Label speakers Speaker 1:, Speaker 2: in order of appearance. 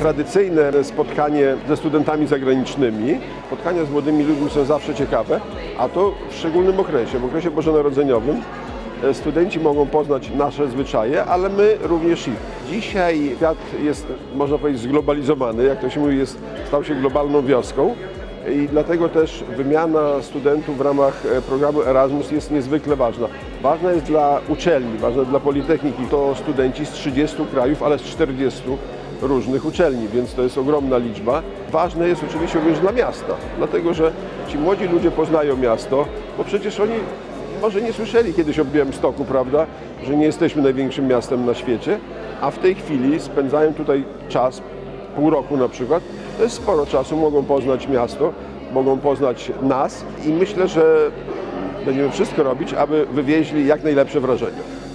Speaker 1: tradycyjne spotkanie ze studentami zagranicznymi. Spotkania z młodymi ludźmi są zawsze ciekawe, a to w szczególnym okresie, w okresie bożonarodzeniowym. e, Studenci mogą poznać nasze zwyczaje, ale my również ich. Dzisiaj świat jest, można powiedzieć, zglobalizowany, jak to się mówi, jest, stał się globalną wioską. I dlatego też wymiana studentów w ramach e, programu Erasmus jest niezwykle ważna. Ważna jest dla uczelni, ważna dla Politechniki. To studenci z 30 krajów, ale z 40 różnych uczelni, więc to jest ogromna liczba. Ważne jest oczywiście również dla miasta, dlatego że ci młodzi ludzie poznają miasto, bo przecież oni może nie słyszeli kiedyś o Białymstoku, prawda, że nie jesteśmy największym miastem na świecie, a w tej chwili spędzają tutaj czas, pół roku na przykład, to jest sporo czasu, mogą poznać miasto, mogą poznać nas i myślę, że będziemy wszystko robić, aby wywieźli jak najlepsze wrażenia.